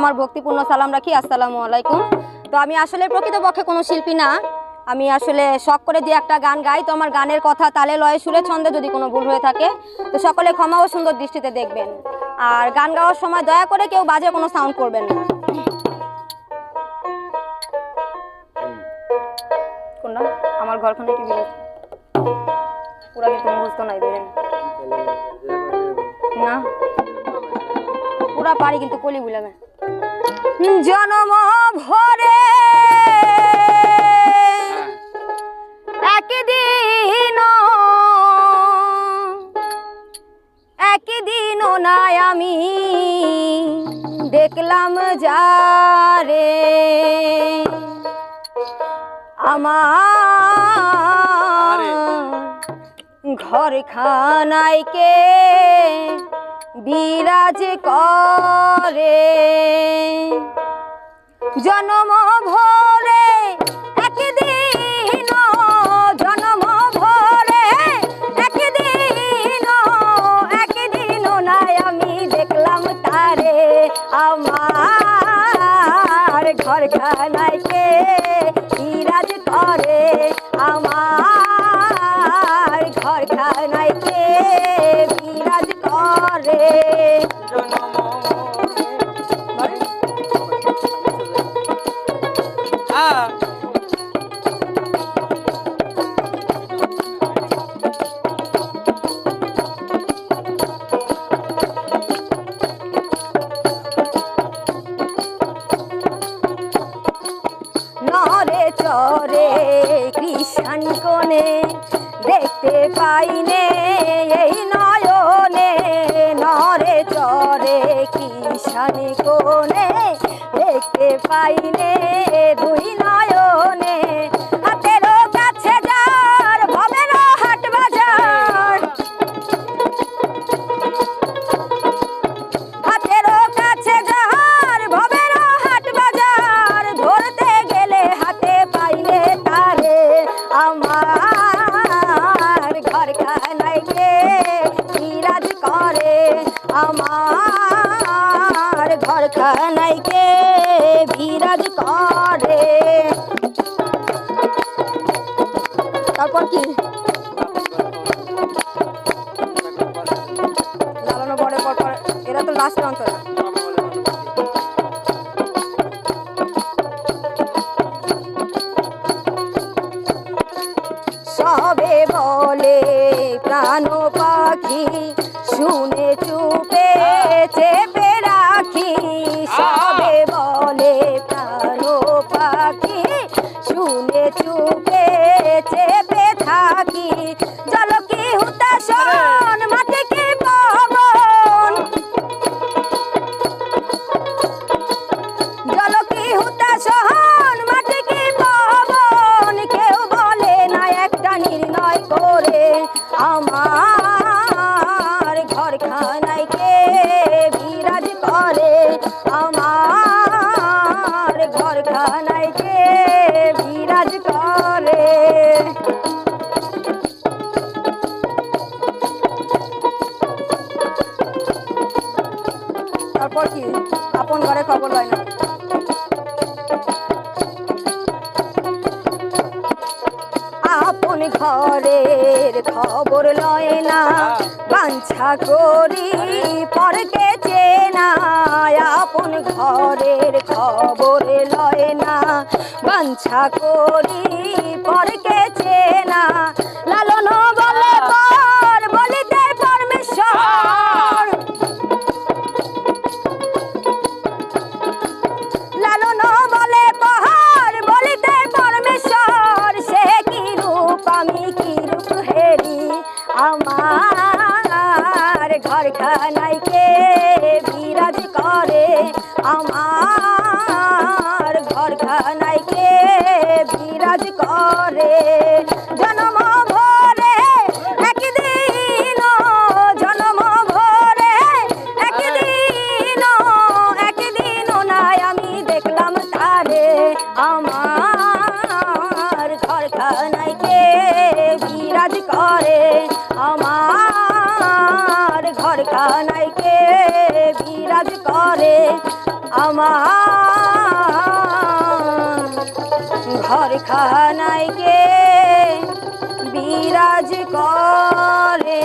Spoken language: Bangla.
আমার ভক্তিপূর্ণ সালাম রাখি, আসসালামু আলাইকুম। তো আমি আসলে প্রকৃতপক্ষে কোনো শিল্পী না। আমি আসলে শখ করে দিয়ে একটা গান গাই, তো আমার গানের কথা তালে লয়ে সুরে ছন্দে যদি কোনো ভুল হয়ে থাকে, তো সকলে ক্ষমা ও সুন্দর দৃষ্টিতে দেখবেন। আর গান গাওয়ার সময় দয়া করে কেউ বাজে কোনো সাউন্ড করবেন না। আমার ঘরখানে কি পুরা কিন্তু মুখস্থ নাই, ধরেন। না? পুরা পারি কিন্তু কলি বুলাবে। জনম ভরে একদিন একদিন নাই আমি দেখলাম যারে। আমার ঘর খানাইকে বিরাজ করে। জনম ভরে একদিন জনম ভরে একদিন একদিন নাই আমি দেখলাম তারে। আমার ঘর কোণে দেখতে পাইনে এই নয়নে নরে চরে কৃষণ কোণে দেখতে পাইনে দুই নয়নে খানাইকে বিরাজ করে আমার ঘর খানাইকে বিরাজ করে। প্রাণ পাখি, শুনে চুপে চেপে রাখি, সবে বলে প্রাণ পাখি, শুনে চুপে চেপে থাকি। জল আমার ঘর খানাইকে বিরাজ করে? আমার ঘর খানাইকে বিরাজ করে? তারপর কি? আপন ঘরে খবর হয় না। ঘরের খবর লয় না। বাঞ্ছা করি পরকে চেনা আপন ঘরের খবর লয় না। বাঞ্ছা করি পরকে চেনা আমার ঘর খানাইকে বিরাজ করে? আমার ঘর খানাইকে বিরাজ করে? জনম ভরে একদিন জনম ভরে একদিন একদিন নাই আমি দেখলাম তারে। আমার ঘর খানাইকে বিরাজ করে আমার ঘর খানাইকে বিরাজ করে? ঘর খানাইকে বিরাজ করে।